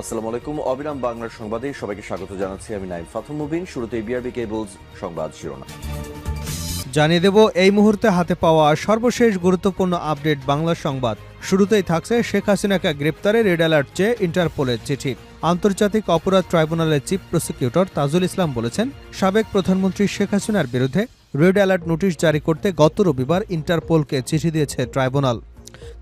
আসসালামু আলাইকুম। অবিরাম বাংলার সংবাদে সবাইকে স্বাগত জানাচ্ছি আমি নাইম ফাথুম মুবিন। শুরুতে বিআরবি কেবলস সংবাদ শিরোনাম। জানিয়ে দেব, এই মুহূর্তে হাতে পাওয়া সর্বশেষ গুরুত্বপূর্ণ আপডেট বাংলা সংবাদ। শুরুতেই থাকছে শেখ হাসিনাকে গ্রেপ্তারে রেড অ্যালার্ট চেয়ে ইন্টারপোলের চিঠি। আন্তর্জাতিক অপরাধ ট্রাইব্যুনালের চিফ প্রসিকিউটর তাজুল ইসলাম বলেছেন, সাবেক প্রধানমন্ত্রী শেখ হাসিনার বিরুদ্ধে রেড অ্যালার্ট নোটিশ জারি করতে গত রবিবার ইন্টারপোলকে চিঠি দিয়েছে ট্রাইব্যুনাল।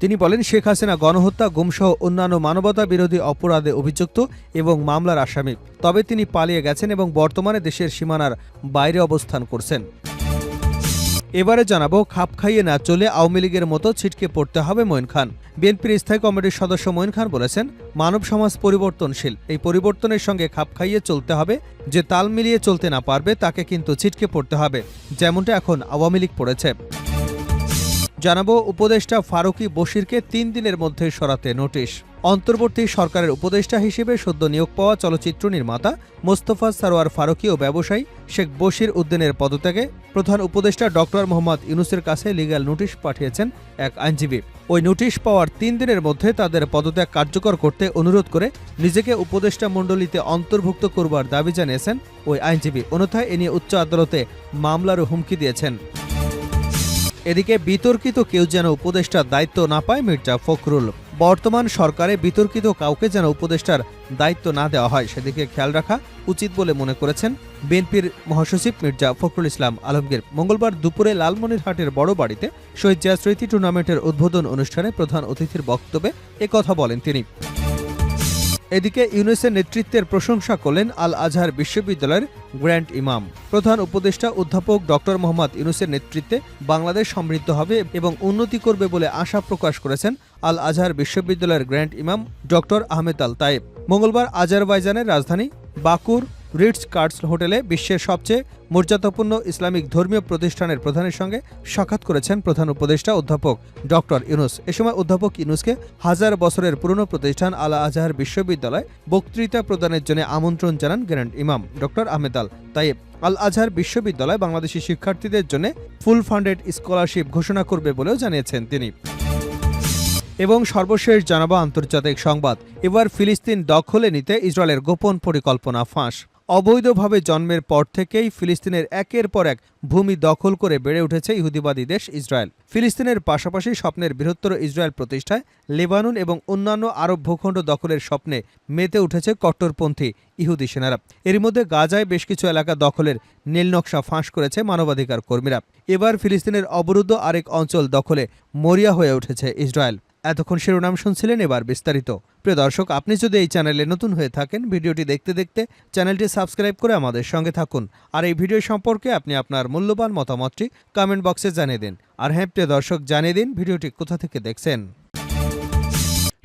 তিনি বলেন, শেখ হাসিনা গণহত্যা, গুমসহ অন্যান্য মানবতা বিরোধী অপরাধে অভিযুক্ত এবং মামলার আসামি। তবে তিনি পালিয়ে গেছেন এবং বর্তমানে দেশের সীমানার বাইরে অবস্থান করছেন। এবারে জানাব, খাপ খাইয়ে না চলে আওয়ামী লীগের মতো ছিটকে পড়তে হবে মঈন খান। বিএনপির স্থায়ী কমিটির সদস্য মঈন খান বলেছেন, মানব সমাজ পরিবর্তনশীল। এই পরিবর্তনের সঙ্গে খাপ খাইয়ে চলতে হবে, যে তাল মিলিয়ে চলতে না পারবে তাকে কিন্তু ছিটকে পড়তে হবে, যেমনটা এখন আওয়ামী লীগ পড়েছে। জানাব উপদেষ্টা ফারুকি বশিরকে তিন দিনের মধ্যে সরাতে নোটিশ। অন্তর্বর্তী সরকারের উপদেষ্টা হিসেবে সদ্য নিয়োগ পাওয়া চলচ্চিত্র নির্মাতা মোস্তফা সারোয়ার ফারুকি ও ব্যবসায়ী শেখ বশির উদ্দিনের পদত্যাগে প্রধান উপদেষ্টা ডক্টর মোহাম্মদ ইউনুসের কাছে লিগ্যাল নোটিশ পাঠিয়েছেন এক আইনজীবী। ওই নোটিশ পাওয়ার তিন দিনের মধ্যে তাদের পদত্যাগ কার্যকর করতে অনুরোধ করে নিজেকে উপদেষ্টা মণ্ডলীতে অন্তর্ভুক্ত করবার দাবি জানিয়েছেন ওই আইনজীবী। অন্যথায় এ নিয়ে উচ্চ আদালতে মামলারও হুমকি দিয়েছেন। এদিকে বিতর্কিত কেউ যেন উপদেষ্টার দায়িত্ব না পায় মির্জা ফখরুল। বর্তমান সরকারে বিতর্কিত কাউকে যেন উপদেষ্টার দায়িত্ব না দেওয়া হয়, সেদিকে খেয়াল রাখা উচিত বলে মনে করেছেন বিএনপির মহাসচিব মির্জা ফখরুল ইসলাম আলমগীর। মঙ্গলবার দুপুরে লালমনিরহাটের বড় বাড়িতে শহীদ জিয়া স্মৃতি টুর্নামেন্টের উদ্বোধন অনুষ্ঠানে প্রধান অতিথির বক্তব্যে একথা বলেন তিনি। এদিকে ইউনেসের নেতৃত্বের প্রশংসা করলেন আল আজহার বিশ্ববিদ্যালয়ের গ্র্যান্ড ইমাম। প্রধান উপদেষ্টা অধ্যাপক ডক্টর মোহাম্মদ ইউনুসের নেতৃত্বে বাংলাদেশ সমৃদ্ধ হবে এবং উন্নতি করবে বলে আশা প্রকাশ করেছেন আল আজহার বিশ্ববিদ্যালয়ের গ্র্যান্ড ইমাম ডক্টর আহমেদ আল তায়েব মঙ্গলবার আজারবাইজানের রাজধানী বাকুর রিটস কার্ডস হোটেলে বিশ্বের সবচেয়ে মর্যাদাপূর্ণ ইসলামিক ধর্মীয় প্রতিষ্ঠানের প্রধানের সঙ্গে সাক্ষাৎ করেছেন প্রধান উপদেষ্টা অধ্যাপক ডক্টর ইউনুস। এ সময় অধ্যাপক ইউনুসকে হাজার বছরের পুরনো প্রতিষ্ঠান আলা আজহার বিশ্ববিদ্যালয় বক্তৃতা প্রদানের জন্য আমন্ত্রণ জানান গ্র্যান্ড ইমাম ডক্টর আহমেদ আল তাইব। আল আজহার বিশ্ববিদ্যালয় বাংলাদেশি শিক্ষার্থীদের জন্য ফুল ফান্ডেড স্কলারশিপ ঘোষণা করবে বলেও জানিয়েছেন তিনি। এবং সর্বশেষ জানাব আন্তর্জাতিক সংবাদ। এবার ফিলিস্তিন দখলে নিতে ইসরায়েলের গোপন পরিকল্পনা ফাঁস। অবৈধভাবে জন্মের পর থেকেই ফিলিস্তিনের একের পর এক ভূমি দখল করে বেড়ে উঠেছে ইহুদিবাদী দেশ ইসরায়েল। ফিলিস্তিনের পাশাপাশি স্বপ্নের বৃহত্তর ইসরায়েল প্রতিষ্ঠায় লেবানন এবং অন্যান্য আরব ভূখণ্ড দখলের স্বপ্নে মেতে উঠেছে কট্টরপন্থী ইহুদি সেনারা। এর মধ্যে গাজায় বেশ কিছু এলাকা দখলের নীলনকশা ফাঁস করেছে মানবাধিকার কর্মীরা। এবার ফিলিস্তিনের অবরুদ্ধ আরেক অঞ্চল দখলে মরিয়া হয়ে উঠেছে ইসরায়েল। এতক্ষণ শিরোনাম শুনছিলেন এবার বিস্তারিত। প্রিয় দর্শক, আপনি যদি এই চ্যানেলে নতুন হয়ে থাকেন, ভিডিওটি দেখতে দেখতে চ্যানেলটি সাবস্ক্রাইব করে আমাদের সঙ্গে থাকুন। আর এই ভিডিও সম্পর্কে আপনি আপনার মূল্যবান মতামতটি কমেন্ট বক্সে জানিয়ে দিন। আর হ্যাঁ প্রিয় দর্শক, জানিয়ে দিন ভিডিওটি কোথা থেকে দেখছেন।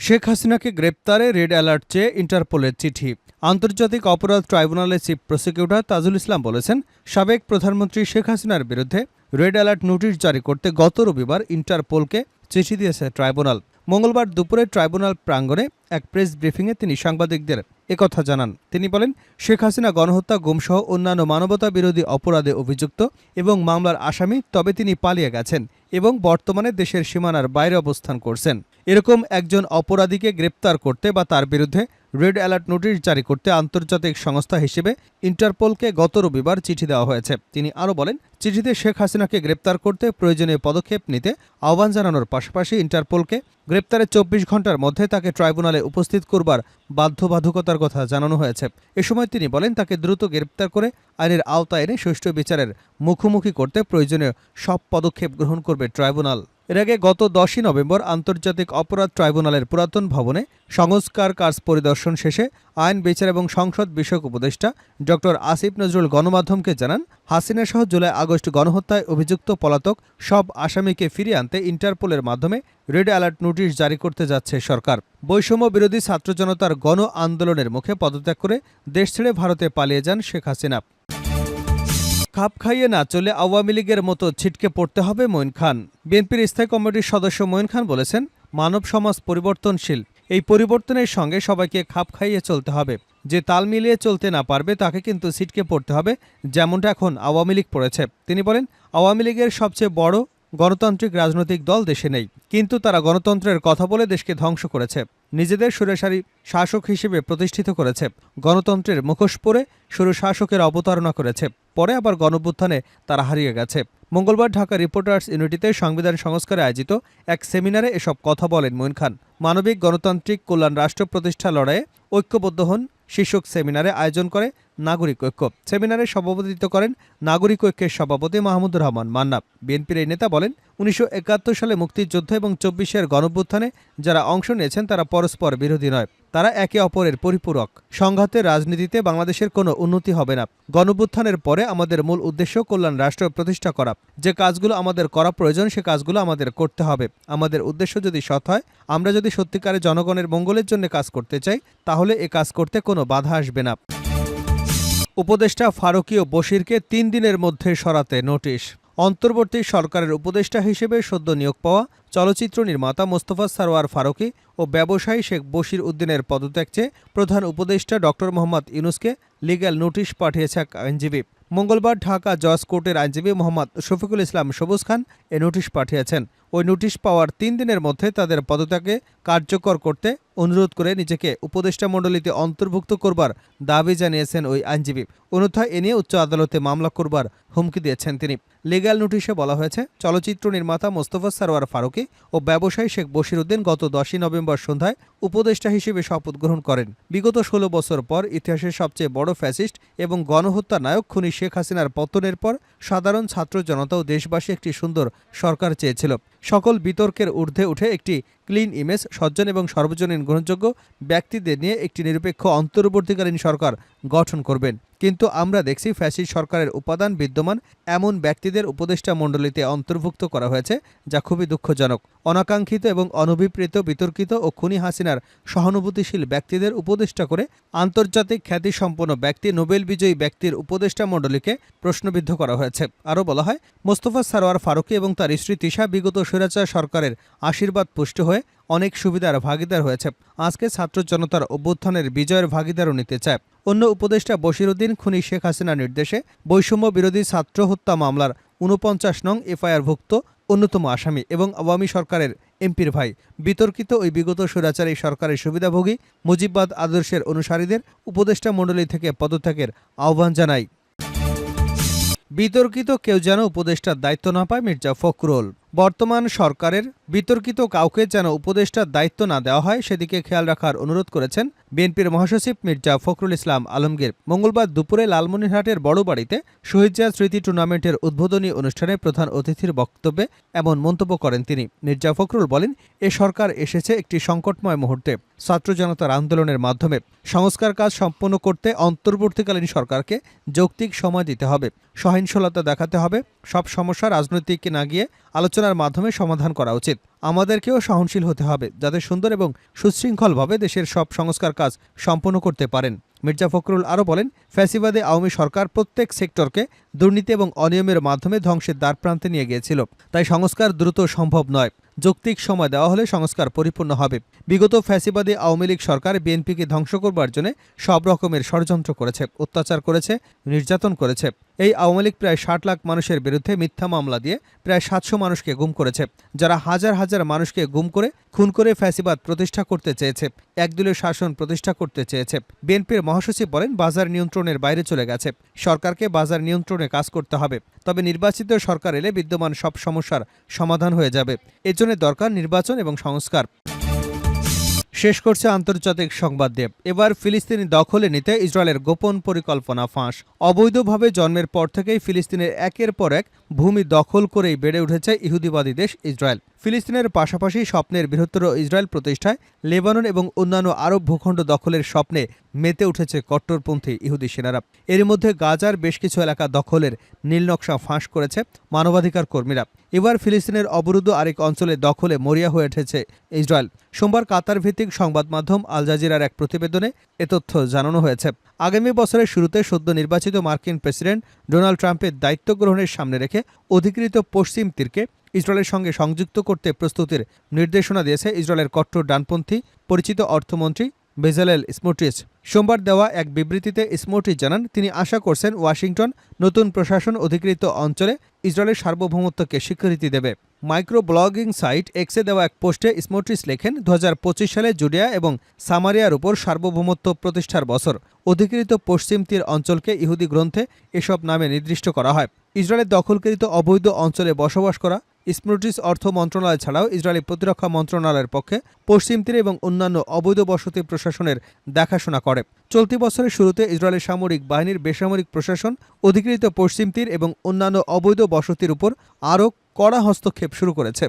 শেখ হাসিনাকে গ্রেপ্তারে রেড অ্যালার্ট চেয়ে ইন্টারপোলের চিঠি। আন্তর্জাতিক অপরাধ ট্রাইব্যুনালের চিফ প্রসিকিউটর তাজুল ইসলাম বলেছেন, সাবেক প্রধানমন্ত্রী শেখ হাসিনার বিরুদ্ধে রেড অ্যালার্ট নোটিশ জারি করতে গত রবিবার ইন্টারপোলকে চিঠি দিয়েছে ট্রাইব্যুনাল। মঙ্গলবার দুপুরে ট্রাইব্যুনাল প্রাঙ্গণে এক প্রেস ব্রিফিংয়ে তিনি সাংবাদিকদের একথা জানান। তিনি বলেন শেখ হাসিনা গণহত্যা, গুমসহ অন্যান্য মানবতা বিরোধী অপরাধে অভিযুক্ত এবং মামলার আসামি তবে তিনি পালিয়ে গেছেন এবং বর্তমানে দেশের সীমানার বাইরে অবস্থান করছেন। এরকম একজন অপরাধীকে গ্রেপ্তার করতে বা তার বিরুদ্ধে রেড অ্যালার্ট নোটিশ জারি করতে আন্তর্জাতিক সংস্থা হিসেবে ইন্টারপোলকে গত রবিবার চিঠি দেওয়া হয়েছে। তিনি আরও বলেন, চিঠিতে শেখ হাসিনাকে গ্রেপ্তার করতে প্রয়োজনীয় পদক্ষেপ নিতে আহ্বান জানানোর পাশাপাশি ইন্টারপোলকে গ্রেপ্তারের চব্বিশ ঘণ্টার মধ্যে তাকে ট্রাইব্যুনালে উপস্থিত করবার বাধ্যবাধকতার কথা জানানো হয়েছে। এ সময় তিনি বলেন, তাকে দ্রুত গ্রেপ্তার করে আইনের আওতায় এনে সুষ্ঠু বিচারের মুখোমুখি করতে প্রয়োজনীয় সব পদক্ষেপ গ্রহণ করবে ট্রাইব্যুনাল। এর আগে গত দশই নভেম্বর আন্তর্জাতিক অপরাধ ট্রাইব্যুনালের পুরাতন ভবনে সংস্কার কাজ পরিদর্শন শেষে আইন, বিচার এবং সংসদ বিষয়ক উপদেষ্টা ড. আসিফ নজরুল গণমাধ্যমকে জানান, হাসিনা সহ জুলাই আগস্ট গণহত্যায় অভিযুক্ত পলাতক সব আসামিকে ফিরিয়ে আনতে ইন্টারপোলের মাধ্যমে রেড অ্যালার্ট নোটিশ জারি করতে যাচ্ছে সরকার। বৈষম্য বিরোধী ছাত্র জনতার গণ আন্দোলনের মুখে পদত্যাগ করে দেশ ছেড়ে ভারতে পালিয়ে যান শেখ হাসিনা। খাপ খাইয়ে না চলে আওয়ামী লীগের মতো ছিটকে পড়তে হবে মঈন খান। বিএনপির স্থায়ী কমিটির সদস্য মঈন খান বলেছেন, মানব সমাজ পরিবর্তনশীল। এই পরিবর্তনের সঙ্গে সবাইকে খাপ খাইয়ে চলতে হবে। যে তাল মিলিয়ে চলতে না পারবে, তাকে কিন্তু ছিটকে পড়তে হবে, যেমনটা এখন আওয়ামী লীগ পড়েছে। তিনি বলেন, আওয়ামী লীগের সবচেয়ে বড় গণতান্ত্রিক রাজনৈতিক দল দেশে নেই, কিন্তু তারা গণতন্ত্রের কথা বলে দেশকে ধ্বংস করেছে। নিজেদের সুরেসারী শাসক হিসেবে প্রতিষ্ঠিত করেছে। গণতন্ত্রের মুখোশ পরে সুর শাসকের অবতারণা করেছে। পরে আবার গণভ্যুত্থানে তারা হারিয়ে গেছে। মঙ্গলবার ঢাকা রিপোর্টার্স ইউনিটিতে সংবিধান সংস্কারে আয়োজিত এক সেমিনারে এসব কথা বলেন মঈন খান। মানবিক গণতান্ত্রিক কল্যাণ রাষ্ট্র প্রতিষ্ঠা লড়াইয়ে ঐক্যবদ্ধ হন শীর্ষক সেমিনারে আয়োজন করে নাগরিক ঐক্য। সেমিনারে সভাপতিত্ব করেন নাগরিক ঐক্যের সভাপতি মাহমুদুর রহমান মান্না বিএনপির এই নেতা বলেন, উনিশশো একাত্তর সালে মুক্তিযুদ্ধ এবং চব্বিশের গণভ্যুত্থানে যারা অংশ নিয়েছেন, তারা পরস্পর বিরোধী নয়, তারা একে অপরের পরিপূরক। সংঘাতের রাজনীতিতে বাংলাদেশের কোনো উন্নতি হবে না। গণভ্যুত্থানের পরে আমাদের মূল উদ্দেশ্য কল্যাণ রাষ্ট্র প্রতিষ্ঠা করা। যে কাজগুলো আমাদের করা প্রয়োজন, সে কাজগুলো আমাদের করতে হবে। আমাদের উদ্দেশ্য যদি সৎ হয়, আমরা যদি সত্যিকারে জনগণের মঙ্গলের জন্য কাজ করতে চাই, তাহলে এ কাজ করতে কোনো বাধা আসবে না। উপদেষ্টা ফারুকি ও বশিরকে তিন দিনের মধ্যে সরাতে নোটিশ। অন্তর্বর্তী সরকারের উপদেষ্টা হিসেবে সদ্য নিয়োগ পাওয়া চলচ্চিত্র নির্মাতা মোস্তফা সারোয়ার ফারুকি ও ব্যবসায়ী শেখ বশির উদ্দিনের পদত্যাগ চেয়ে প্রধান উপদেষ্টা ডক্টর মোহাম্মদ ইউনুসকে লিগ্যাল নোটিশ পাঠিয়েছে এক আইনজীবী। মঙ্গলবার ঢাকা জজ কোর্টের আইনজীবী মোহাম্মদ শফিকুল ইসলাম সবুজ খান এ নোটিশ পাঠিয়েছেন। ওই নোটিশ পাওয়ার তিন দিনের মধ্যে তাদের পদত্যাগে কার্যকর করতে অনুরোধ করে নিজেকে উপদেষ্টা মণ্ডলীতে অন্তর্ভুক্ত করবার দাবি জানিয়েছেন ওই আইনজীবী। অন্যথায় এ নিয়ে উচ্চ আদালতে মামলা করবার হুমকি দিয়েছেন তিনি। লিগ্যাল নোটিশে বলা হয়েছে, চলচ্চিত্র নির্মাতা মোস্তফা সারোয়ার ফারুকি ও ব্যবসায়ী শেখ বশির উদ্দিন গত দশই নভেম্বর সন্ধ্যায় উপদেষ্টা হিসেবে শপথ গ্রহণ করেন। বিগত ষোলো বছর পর ইতিহাসের সবচেয়ে বড় ফ্যাসিস্ট এবং গণহত্যা নায়ক খুনি শেখ হাসিনার পতনের পর সাধারণ ছাত্র জনতা ও দেশবাসী একটি সুন্দর সরকার চেয়েছিল। সকল বিতর্কের ঊর্ধ্বে উঠে একটি ক্লিন ইমেজ, সজ্জন এবং সর্বজনীন গ্রহণযোগ্য ব্যক্তিদের নিয়ে একটি নিরপেক্ষ অন্তর্বর্তীকালীন সরকার গঠন করবেন। কিন্তু আমরা দেখছি ফ্যাসিস্ট সরকারের উপাদান বিদ্যমান এমন ব্যক্তিদের উপদেষ্টা মণ্ডলীতে অন্তর্ভুক্ত করা হয়েছে, যা খুবই দুঃখজনক। অনাকাঙ্ক্ষিত এবং অনভিপ্রেত, বিতর্কিত ও খুনি হাসিনার সহানুভূতিশীল ব্যক্তিদের উপদেষ্টা করে আন্তর্জাতিক খ্যাতিসম্পন্ন ব্যক্তি, নোবেল বিজয়ী ব্যক্তির উপদেষ্টা মণ্ডলীকে প্রশ্নবিদ্ধ করা হয়েছে। আরও বলা হয়, মোস্তফা সারোয়ার ফারুকি এবং তার স্ত্রী তিশা বিগত স্বৈরাচার সরকারের আশীর্বাদ পুষ্ট হয়ে অনেক সুবিধার ভাগিদার হয়েছে। আজকে ছাত্র জনতার অভ্যুত্থানের বিজয়ের ভাগিদারও নিতে চায়। অন্য উপদেষ্টা বশিরুদ্দিন খুনি শেখ হাসিনার নির্দেশে বৈষম্য বিরোধী ছাত্র হত্যা মামলার উনপঞ্চাশ নং এফআইআরভুক্ত অন্যতম আসামি এবং আওয়ামী সরকারের এমপির ভাই। বিতর্কিত ওই বিগত স্বৈরাচারী সরকারের সুবিধাভোগী মুজিববাদ আদর্শের অনুসারীদের উপদেষ্টা মণ্ডলী থেকে পদত্যাগের আহ্বান জানায়। বিতর্কিত কেউ যেন উপদেষ্টার দায়িত্ব না পায় মির্জা ফখরুল। বর্তমান সরকারের বিতর্কিত কাউকে যেন উপদেষ্টার দায়িত্ব না দেওয়া হয়, সেদিকে খেয়াল রাখার অনুরোধ করেছেন বিএনপির মহাসচিব মির্জা ফখরুল ইসলাম আলমগীর। মঙ্গলবার দুপুরে লালমনিরহাটের বড় বাড়িতে শহীদ স্মৃতি টুর্নামেন্টের উদ্বোধনী অনুষ্ঠানে প্রধান অতিথির বক্তব্যে এমন মন্তব্য করেন তিনি। মির্জা ফখরুল বলেন, এ সরকার এসেছে একটি সংকটময় মুহূর্তে। ছাত্র জনতার আন্দোলনের মাধ্যমে সংস্কার কাজ সম্পন্ন করতে অন্তর্বর্তীকালীন সরকারকে যৌক্তিক সময় দিতে হবে। সহিংসলতা দেখাতে হবে। সব সমস্যা রাজনৈতিক না গিয়ে আলোচনার মাধ্যমে সমাধান করা উচিত। আমাদেরকেও সহনশীল হতে হবে, যাতে সুন্দর এবং সুশৃঙ্খলভাবে দেশের সব সংস্কার কাজ সম্পন্ন করতে পারেন। মির্জা ফখরুল আরও বলেন, ফ্যাসিবাদে আওয়ামী সরকার প্রত্যেক সেক্টরকে দুর্নীতি এবং অনিয়মের মাধ্যমে ধ্বংসের দ্বারপ্রান্তে নিয়ে গিয়েছিল। তাই সংস্কার দ্রুত সম্ভব নয়। যৌক্তিক সময় দেওয়া হলে সংস্কার পরিপূর্ণ হবে। বিগত ফ্যাসিবাদী আওয়ামী লীগ সরকার বিএনপিকে ধ্বংস করবার জন্য সব রকমের ষড়যন্ত্র করেছে, অত্যাচার করেছে, নির্যাতন করেছে। এই আওয়ামী লীগ প্রায় ষাট লাখ মানুষের বিরুদ্ধে মিথ্যা মামলা দিয়ে প্রায় সাতশো মানুষকে গুম করেছে। যারা হাজার হাজার মানুষকে গুম করে খুন করে ফ্যাসিবাদ প্রতিষ্ঠা করতে চেয়েছে। একদলীয় শাসন প্রতিষ্ঠা করতে চেয়েছে। বিএনপির মহাসচিব বলেন, বাজার নিয়ন্ত্রণের বাইরে চলে গেছে। সরকারকে বাজার নিয়ন্ত্রণে কাজ করতে হবে। তবে নির্বাচিত সরকার এলে বিদ্যমান সব সমস্যার সমাধান হয়ে যাবে। এর এজন্য দরকার নির্বাচন এবং সংস্কার। শেষ করছে আন্তর্জাতিক সংবাদ দেব। এবার ফিলিস্তিনি দখলে নিতে ইসরায়েলের গোপন পরিকল্পনা ফাঁস। অবৈধভাবে জন্মের পর থেকেই ফিলিস্তিনের একের পর এক ভূমি দখল করেই বেড়ে উঠেছে ইহুদিবাদী দেশ ইসরায়েল। ফিলিস্তিনের পাশাপাশি স্বপ্নের বৃহত্তর ইসরায়েল প্রতিষ্ঠায় লেবানন এবং অন্যান্য আরব ভূখণ্ড দখলের স্বপ্নে মেতে উঠেছে কট্টরপন্থী ইহুদি সেনারা। এর মধ্যে গাজার বেশ কিছু এলাকা দখলের নীলনকশা ফাঁস করেছে মানবাধিকার কর্মীরা। এবার ফিলিস্তিনের অবরুদ্ধ আরেক অঞ্চলে দখলে মরিয়া হয়ে উঠেছে ইসরায়েল। সোমবার কাতার ভিত্তিক সংবাদ মাধ্যম আল জাজিরার এক প্রতিবেদনে এ তথ্য জানানো হয়েছে। আগামী বছরের শুরুতে সদ্য নির্বাচিত মার্কিন প্রেসিডেন্ট ডোনাল্ড ট্রাম্পের দায়িত্ব গ্রহণের সামনে রেখে অধিকৃত পশ্চিম তীরকে ইসরায়েলের সঙ্গে সংযুক্ত করতে প্রস্তুতির নির্দেশনা দিয়েছে ইসরায়েলের কট্টর ডানপন্থী পরিচিত অর্থমন্ত্রী বেজালেল স্মোট্রিচ সোমবার দেওয়া এক বিবৃতিতে স্মোট্রিচ জানান, তিনি আশা করছেন ওয়াশিংটন নতুন প্রশাসন অধিকৃত অঞ্চলে ইসরায়েলের সার্বভৌমত্বকে স্বীকৃতি দেবে। মাইক্রো ব্লগিং সাইট এক্সে দেওয়া এক পোস্টে স্মোট্রিচ লেখেন দু হাজার পঁচিশ সালে জুডিয়া এবং সামারিয়ার উপর সার্বভৌমত্ব প্রতিষ্ঠার বছর অধিকৃত পশ্চিম তীর অঞ্চলকে ইহুদি গ্রন্থে এসব নামে নির্দিষ্ট করা হয়। ইসরায়েলের দখলকৃত অবৈধ অঞ্চলে বসবাস করা স্মৃটিস অর্থ মন্ত্রণালয় ছাড়াও ইসরায়েলি প্রতিরক্ষা মন্ত্রণালয়ের পক্ষে পশ্চিম তীরে এবং অন্যান্য অবৈধ বসতি প্রশাসনের দেখাশোনা করে। চলতি বছরের শুরুতে ইসরায়েলের সামরিক বাহিনীর বেসামরিক প্রশাসন, অধিকৃত পশ্চিম তীর এবং অন্যান্য অবৈধ বসতির উপর আরও কড়া হস্তক্ষেপ শুরু করেছে।